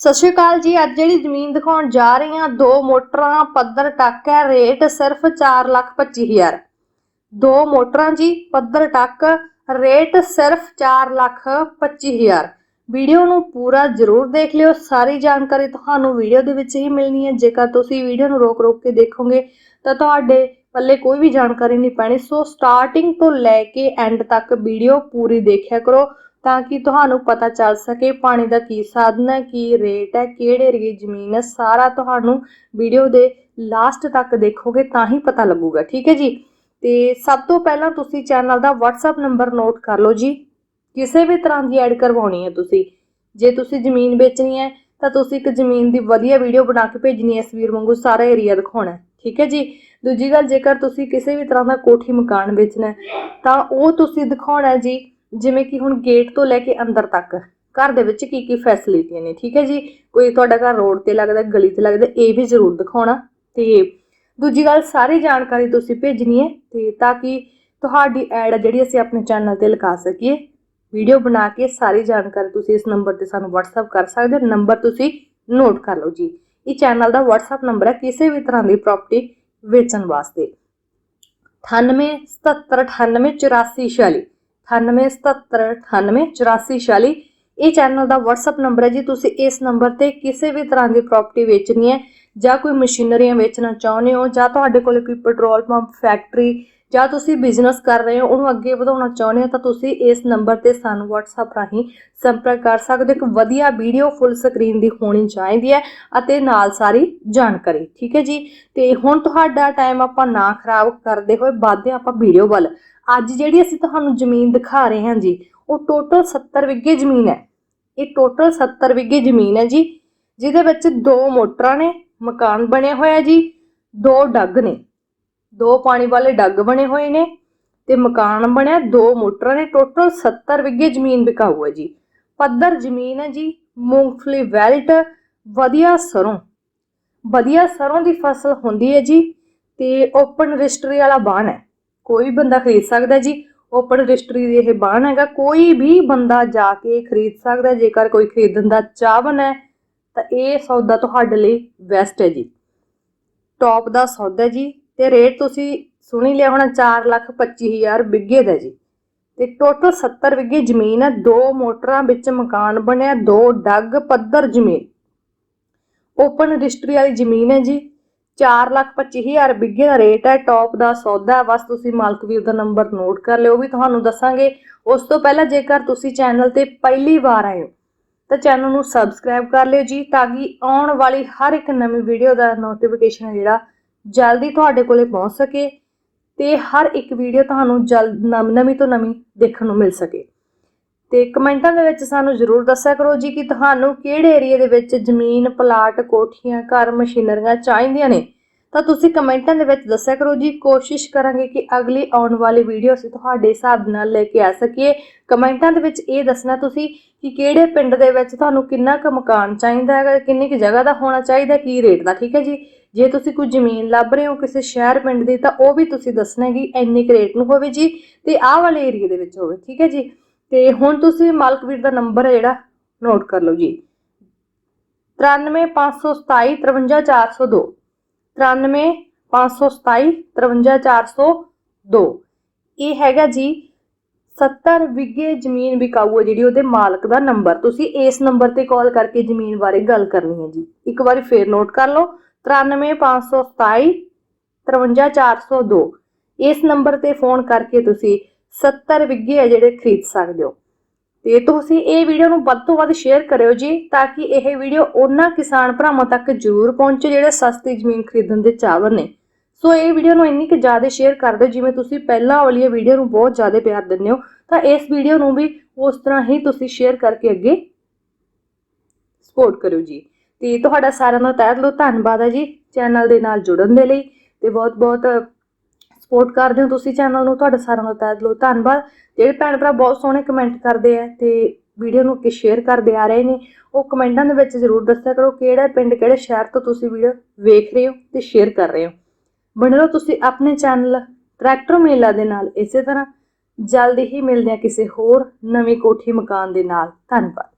ਸਤਿ ਸ਼੍ਰੀ ਅਕਾਲ ਜੀ। ਅੱਜ ਜਿਹੜੀ ਜ਼ਮੀਨ ਦਿਖਾਉਣ ਜਾ ਰਹੀ ਹਾਂ, ਦੋ ਮੋਟਰਾਂ, ਪੱਧਰ ਟੱਕ ਹੈ, ਰੇਟ ਸਿਰਫ 425000 ਦੋ ਮੋਟਰਾਂ ਜੀ, ਪੱਧਰ ਟੱਕ, ਰੇਟ ਸਿਰਫ 425000 ਵੀਡੀਓ ਨੂੰ ਪੂਰਾ ਜ਼ਰੂਰ ਦੇਖ ਲਿਓ। ਸਾਰੀ ਜਾਣਕਾਰੀ ਤੁਹਾਨੂੰ ਵੀਡੀਓ ਦੇ ਵਿੱਚ ਹੀ ਮਿਲਣੀ ਹੈ। ਜੇਕਰ ਤੁਸੀਂ ਵੀਡੀਓ ਨੂੰ ਰੋਕ ਰੋਕ ਕੇ ਦੇਖੋਗੇ, ਤਾਂ ਤੁਹਾਡੇ ਪੱਲੇ ਕੋਈ ਵੀ ਜਾਣਕਾਰੀ ਨਹੀਂ ਪੈਣੀ। ਸੋ ਸਟਾਰਟਿੰਗ ਤੋਂ ਲੈ ਕੇ ਐਂਡ ਤੱਕ ਵੀਡੀਓ ਪੂਰੀ ਦੇਖਿਆ ਕਰੋ। ਤਾਂ ਕਿ ਤੁਹਾਨੂੰ ਪਤਾ ਚੱਲ ਸਕੇ ਪਾਣੀ ਦਾ ਕੀ ਸਾਧਨ ਹੈ, ਕੀ ਰੇਟ ਹੈ, ਕਿਹੜੇ ਏਰੀਏ ਜ਼ਮੀਨ ਹੈ, ਸਾਰਾ ਤੁਹਾਨੂੰ ਵੀਡੀਓ ਦੇ ਲਾਸਟ ਤੱਕ ਦੇਖੋਗੇ ਤਾਂ ਹੀ ਪਤਾ ਲੱਗੂਗਾ, ਠੀਕ ਹੈ ਜੀ? ਤੇ ਸਭ ਤੋਂ ਪਹਿਲਾਂ ਤੁਸੀਂ ਚੈਨਲ ਦਾ WhatsApp ਨੰਬਰ ਨੋਟ ਕਰ ਲਓ ਜੀ। ਕਿਸੇ ਵੀ ਤਰ੍ਹਾਂ ਦੀ ਐਡ ਕਰਵਾਉਣੀ ਹੈ ਤੁਸੀਂ। ਜੇ ਤੁਸੀਂ ਜ਼ਮੀਨ ਵੇਚਣੀ ਹੈ, ਤਾਂ ਤੁਸੀਂ ਇੱਕ ਜ਼ਮੀਨ ਦੀ ਵਧੀਆ ਵੀਡੀਓ ਬਣਾ ਕੇ ਭੇਜਣੀ ਹੈ, ਇਸ ਵੀਰ ਵਾਂਗੂ ਸਾਰਾ ਏਰੀਆ ਦਿਖਾਉਣਾ ਠੀਕ ਹੈ ਜੀ? ਦੂਜੀ ਗੱਲ, ਜੇਕਰ ਤੁਸੀਂ ਕਿਸੇ ਵੀ ਤਰ੍ਹਾਂ ਦਾ ਕੋਠੀ ਮਕਾਨ ਵੇਚਣਾ ਤਾਂ ਉਹ ਤੁਸੀਂ ਦਿਖਾਉਣਾ ਜੀ। ਜਿਵੇਂ ਕਿ ਹੁਣ ਗੇਟ ਤੋਂ ਲੈ ਕੇ ਅੰਦਰ ਤੱਕ, ਘਰ ਦੇ ਵਿੱਚ ਕੀ ਕੀ ਫੈਸਿਲਿਟੀਆਂ ਨੇ, ਠੀਕ ਹੈ ਜੀ? ਕੋਈ ਤੁਹਾਡਾ ਘਰ ਰੋਡ ਤੇ ਲੱਗਦਾ, ਗਲੀ ਤੇ ਲੱਗਦਾ, ਇਹ ਵੀ ਜ਼ਰੂਰ ਦਿਖਾਉਣਾ, ਤੇ ਦੂਜੀ ਗੱਲ ਸਾਰੀ ਜਾਣਕਾਰੀ ਤੁਸੀਂ ਭੇਜਣੀ ਹੈ, ਤੇ ਤਾਂ ਕਿ ਤੁਹਾਡੀ ਐਡ ਜਿਹੜੀ ਅਸੀਂ ਆਪਣੇ ਚੈਨਲ ਤੇ ਲਗਾ ਸਕੀਏ। ਵੀਡੀਓ ਬਣਾ ਕੇ ਸਾਰੀ ਜਾਣਕਾਰੀ ਤੁਸੀਂ ਇਸ ਨੰਬਰ ਤੇ ਸਾਨੂੰ WhatsApp ਕਰ ਸਕਦੇ ਹੋ ਨੰਬਰ ਤੁਸੀਂ ਨੋਟ ਕਰ ਲਓ ਜੀ। ਇਹ ਚੈਨਲ ਦਾ WhatsApp ਨੰਬਰ ਹੈ, ਕਿਸੇ ਵੀ ਤਰ੍ਹਾਂ ਦੀ ਪ੍ਰਾਪਰਟੀ ਵੇਚਣ ਵਾਸਤੇ। 98 77 98 84 46 98 77 98 84 46 ਇਹ ਚੈਨਲ ਦਾ WhatsApp ਨੰਬਰ ਹੈ ਜੀ ਤੁਸੀਂ ਇਸ ਨੰਬਰ ਤੇ ਕਿਸੇ ਵੀ ਤਰ੍ਹਾਂ ਦੀ ਪ੍ਰਾਪਰਟੀ ਵੇਚਣੀ ਹੈ ਜਾਂ ਕੋਈ ਮਸ਼ੀਨਰੀਆਂ ਵੇਚਣਾ ਚਾਹੁੰਦੇ ਹੋ ਜਾਂ ਤੁਹਾਡੇ ਕੋਲ ਕੋਈ ਪੈਟਰੋਲ ਪੰਪ ਫੈਕਟਰੀ ਜਾਂ ਤੁਸੀਂ ਬਿਜ਼ਨਸ ਕਰ ਰਹੇ ਹੋ, ਉਹਨੂੰ ਅੱਗੇ ਵਧਾਉਣਾ ਚਾਹੁੰਦੇ ਹੋ, ਤਾਂ ਤੁਸੀਂ ਇਸ ਨੰਬਰ ਤੇ ਸਾਨੂੰ WhatsApp ਰਾਹੀਂ ਸੰਪਰਕ ਕਰ ਸਕਦੇ ਹੋ। ਇੱਕ ਵਧੀਆ ਵੀਡੀਓ ਫੁੱਲ ਸਕਰੀਨ ਦੀ ਹੋਣੀ ਚਾਹੀਦੀ ਹੈ ਅਤੇ ਨਾਲ ਸਾਰੀ ਜਾਣਕਾਰੀ, ਠੀਕ ਹੈ ਜੀ? ਤੇ ਹੁਣ ਤੁਹਾਡਾ ਟਾਈਮ ਆਪਾਂ ਨਾ ਖਰਾਬ ਕਰਦੇ ਹੋਏ ਵੱਧਦੇ ਹਾਂ ਆਪਾਂ ਵੀਡੀਓ ਵੱਲ। ਅੱਜ ਜਿਹੜੀ ਅਸੀਂ ਤੁਹਾਨੂੰ ਜ਼ਮੀਨ ਦਿਖਾ ਰਹੇ ਹਾਂ ਜੀ, ਉਹ ਟੋਟਲ 70 ਵਿਗੇ ਜ਼ਮੀਨ ਹੈ। ਇਹ ਟੋਟਲ 70 ਵਿਗੇ ਜ਼ਮੀਨ ਹੈ ਜੀ, ਜਿਹਦੇ ਵਿੱਚ ਦੋ ਮੋਟਰਾਂ ਨੇ, ਮਕਾਨ ਬਣਿਆ ਹੋਇਆ ਜੀ, ਦੋ ਡੱਗ ਨੇ। ਦੋ ਪਾਣੀ ਵਾਲੇ ਡੱਗ ਬਣੇ ਹੋਏ ਨੇ ਤੇ ਮਕਾਨ ਬਣਿਆ, ਦੋ ਮੋਟਰਾਂ ਨੇ, ਟੋਟਲ 70 ਵਿਗੇ ਜ਼ਮੀਨ ਵਿਕਾਊ ਹੈ ਜੀ। ਪੱਧਰ ਜ਼ਮੀਨ ਹੈ ਜੀ, ਮੂੰਗਫਲੀ ਵੈਲਟ, ਵਧੀਆ ਸਰੋਂ। ਵਧੀਆ ਸਰੋਂ ਦੀ ਫਸਲ ਹੁੰਦੀ ਹੈ ਜੀ ਤੇ ਓਪਨ ਰਜਿਸਟਰੀ ਵਾਲਾ ਬਾਣ ਹੈ। ਕੋਈ ਬੰਦਾ ਖਰੀਦ ਸਕਦਾ ਜੀ, ਓਪਨ ਰਜਿਸਟਰੀ ਦੀ ਇਹ ਬਾਣ ਹੈਗਾ, ਕੋਈ ਵੀ ਬੰਦਾ ਜਾ ਕੇ ਖਰੀਦ ਸਕਦਾ, ਜੇਕਰ ਕੋਈ ਖਰੀਦਣ ਦਾ ਚਾਹਵਨ ਹੈ, ਤਾਂ ਇਹ ਸੌਦਾ ਤੁਹਾਡੇ ਲਈ ਬੈਸਟ ਹੈ ਜੀ। ਟੌਪ ਦਾ ਸੌਦਾ ਜੀ ਤੇ ਰੇਟ ਤੁਸੀਂ ਸੁਣੀ ਲਿਆ ਹੋਣਾ 425000 ਬਿੱਗੇ ਦਾ ਜੀ। ਤੇ ਟੋਟਲ 70 ਵਿਗੇ ਜ਼ਮੀਨ ਹੈ, ਦੋ ਮੋਟਰਾਂ ਵਿੱਚ ਮਕਾਨ ਬਣਿਆ, ਦੋ ਡੱਗ, ਪੱਧਰ ਜ਼ਮੀਨ। ਓਪਨ ਰਜਿਸਟਰੀ ਵਾਲੀ ਜ਼ਮੀਨ ਹੈ ਜੀ 425000 ਬਿੱਗੇ ਦਾ ਰੇਟ ਹੈ, ਟੌਪ ਦਾ ਸੌਦਾ ਬਸ ਤੁਸੀਂ ਮਾਲਕ ਵੀਰ ਦਾ ਨੰਬਰ ਨੋਟ ਕਰ ਲਿਓ, ਉਹ ਵੀ ਤੁਹਾਨੂੰ ਦੱਸਾਂਗੇ। ਉਸ ਤੋਂ ਪਹਿਲਾਂ ਜੇਕਰ ਤੁਸੀਂ ਚੈਨਲ ਤੇ ਪਹਿਲੀ ਵਾਰ ਆਏ ਹੋ, ਤਾਂ ਚੈਨਲ ਨੂੰ ਸਬਸਕ੍ਰਾਈਬ ਕਰ ਲਿਓ ਜੀ, ਤਾਂ ਕਿ ਆਉਣ ਵਾਲੀ ਹਰ ਇੱਕ ਨਵੀਂ ਵੀਡੀਓ ਦਾ ਨੋਟੀਫਿਕੇਸ਼ਨ ਜਿਹੜਾ ਜਲਦੀ ਤੁਹਾਡੇ ਕੋਲੇ ਪਹੁੰਚ ਸਕੇ ਤੇ ਹਰ ਇੱਕ ਵੀਡੀਓ ਤੁਹਾਨੂੰ ਜਲਦ ਨਵ- ਨਵੀਂ ਤੋਂ ਨਵੀਂ ਦੇਖਣ ਨੂੰ ਮਿਲ ਸਕੇ। ਤੇ ਕਮੈਂਟਾਂ ਦੇ ਵਿੱਚ ਸਾਨੂੰ ਜ਼ਰੂਰ ਦੱਸਿਆ ਕਰੋ ਜੀ ਕਿ ਤੁਹਾਨੂੰ ਕਿਹੜੇ ਏਰੀਆ ਦੇ ਵਿੱਚ ਜ਼ਮੀਨ, ਪਲਾਟ, ਕੋਠੀਆਂ, ਘਰ, ਮਸ਼ੀਨਰੀਆਂ ਚਾਹੀਦੀਆਂ ਨੇ। ਤਾਂ ਤੁਸੀਂ ਕਮੈਂਟਾਂ ਦੇ ਵਿੱਚ ਦੱਸਿਆ ਕਰੋ ਜੀ, ਕੋਸ਼ਿਸ਼ ਕਰਾਂਗੇ ਕਿ ਅਗਲੀ ਆਉਣ ਵਾਲੀ ਵੀਡੀਓ ਅਸੀਂ ਤੁਹਾਡੇ ਹਿਸਾਬ ਨਾਲ ਲੈ ਕੇ ਆ ਸਕੀਏ। ਕਮੈਂਟਾਂ ਦੇ ਵਿੱਚ ਇਹ ਦੱਸਣਾ ਤੁਸੀਂ ਕਿ ਕਿਹੜੇ ਪਿੰਡ ਦੇ ਵਿੱਚ ਤੁਹਾਨੂੰ ਕਿੰਨਾ ਕੁ ਮਕਾਨ ਚਾਹੀਦਾ ਹੈਗਾ, ਕਿੰਨੀ ਕੁ ਜਗ੍ਹਾ ਦਾ ਹੋਣਾ ਚਾਹੀਦਾ, ਕੀ ਰੇਟ ਦਾ, ਠੀਕ ਹੈ ਜੀ? ਜੇ ਤੁਸੀਂ ਕੋਈ ਜ਼ਮੀਨ ਲੱਭ ਰਹੇ ਹੋ ਕਿਸੇ ਸ਼ਹਿਰ ਪਿੰਡ ਦੀ, ਤਾਂ ਉਹ ਵੀ ਤੁਸੀਂ ਦੱਸਣਾ ਕਿ ਇੰਨੇ ਕੁ ਰੇਟ ਨੂੰ ਹੋਵੇ ਜੀ ਤੇ ਆਹ ਵਾਲੇ ਏਰੀਆ ਦੇ ਵਿੱਚ ਹੋਵੇ, ਠੀਕ ਹੈ ਜੀ? ਤੇ ਹੁਣ ਤੁਸੀਂ ਮਾਲਕ ਵੀਰ ਦਾ ਨੰਬਰ ਹੈ ਜਿਹੜਾ, ਨੋਟ ਕਰ ਲਓ ਜੀ। 93527 53402 93527 53402 ਇਹ ਹੈਗਾ ਜੀ 70 ਵਿਗੇ ਜ਼ਮੀਨ ਵਿਕਾਊ ਹੈ ਜਿਹੜੀ ਉਹਦੇ ਮਾਲਕ ਦਾ ਨੰਬਰ। ਤੁਸੀਂ ਇਸ ਨੰਬਰ ਤੇ ਕਾਲ ਕਰਕੇ ਜ਼ਮੀਨ ਬਾਰੇ ਗੱਲ ਕਰਨੀ ਹੈ ਜੀ। ਇੱਕ ਵਾਰੀ ਫੇਰ ਨੋਟ ਕਰ ਲਓ। 93527 53402 ਇਸ ਨੰਬਰ ਤੇ ਫੋਨ ਕਰਕੇ ਤੁਸੀਂ 70 ਵਿਗੇ ਹੈ ਜਿਹੜੇ ਖਰੀਦ ਸਕਦੇ ਹੋ। ਤੇ ਤੁਸੀਂ ਇਹ ਵੀਡੀਓ ਨੂੰ ਵੱਧ ਤੋਂ ਵੱਧ ਸ਼ੇਅਰ ਕਰਿਓ ਜੀ, ਤਾਂ ਕਿ ਇਹ ਵੀਡੀਓ ਉਹਨਾਂ ਕਿਸਾਨ ਭਰਾਵਾਂ ਤੱਕ ਜ਼ਰੂਰ ਪਹੁੰਚੇ ਜਿਹੜੇ ਸਸਤੀ ਜ਼ਮੀਨ ਖਰੀਦਣ ਦੇ ਚਾਹਵਰ ਨੇ। ਸੋ ਇਹ ਵੀਡੀਓ ਨੂੰ ਇੰਨੀ ਕਿ ਜ਼ਿਆਦਾ ਸ਼ੇਅਰ ਕਰ ਦਿਓ, ਜਿਵੇਂ ਤੁਸੀਂ ਪਹਿਲਾਂ ਵਾਲੀ ਵੀਡੀਓ ਨੂੰ ਬਹੁਤ ਜ਼ਿਆਦਾ ਪਿਆਰ ਦਿੰਦੇ ਹੋ, ਤਾਂ ਇਸ ਵੀਡੀਓ ਨੂੰ ਵੀ ਉਸ ਤਰ੍ਹਾਂ ਹੀ ਤੁਸੀਂ ਸ਼ੇਅਰ ਕਰਕੇ ਅੱਗੇ ਸਪੋਰਟ ਕਰਿਓ ਜੀ। ਤੇ ਤੁਹਾਡਾ ਸਾਰਿਆਂ ਦਾ ਤਹਿ ਦਿਲੋਂ ਧੰਨਵਾਦ ਹੈ ਜੀ ਚੈਨਲ ਦੇ ਨਾਲ ਜੁੜਨ ਦੇ ਲਈ ਤੇ ਬਹੁਤ ਬਹੁਤ ਸਪੋਰਟ ਕਰਦੇ ਹੋ ਤੁਸੀਂ ਚੈਨਲ ਨੂੰ, ਤੁਹਾਡਾ ਸਾਰਿਆਂ ਦਾ ਤਹਿ ਦਿਲੋਂ ਧੰਨਵਾਦ। ਜਿਹੜੇ ਭੈਣ ਭਰਾ ਬਹੁਤ ਸੋਹਣੇ ਕਮੈਂਟ ਕਰਦੇ ਆ ਤੇ ਵੀਡੀਓ ਨੂੰ ਕਿ ਸ਼ੇਅਰ ਕਰਦੇ ਆ ਰਹੇ ਨੇ, ਉਹ ਕਮੈਂਟਾਂ ਦੇ ਵਿੱਚ ਜ਼ਰੂਰ ਦੱਸਿਆ ਕਰੋ ਕਿਹੜਾ ਪਿੰਡ, ਕਿਹੜੇ ਸ਼ਹਿਰ ਤੋਂ ਤੁਸੀਂ ਵੀਡੀਓ ਵੇਖ ਰਹੇ ਹੋ ਤੇ ਸ਼ੇਅਰ ਕਰ ਰਹੇ ਹੋ। ਬਣੇ ਰਹੋ ਤੁਸੀਂ ਆਪਣੇ ਚੈਨਲ ਟਰੈਕਟਰ ਮੇਲਾ ਦੇ ਨਾਲ ਇਸੇ ਤਰ੍ਹਾਂ। ਜਲਦੀ ਹੀ ਮਿਲਦੇ ਆ ਕਿਸੇ ਹੋਰ ਨਵੀਂ ਕੋਠੀ ਮਕਾਨ ਦੇ ਨਾਲ। ਧੰਨਵਾਦ।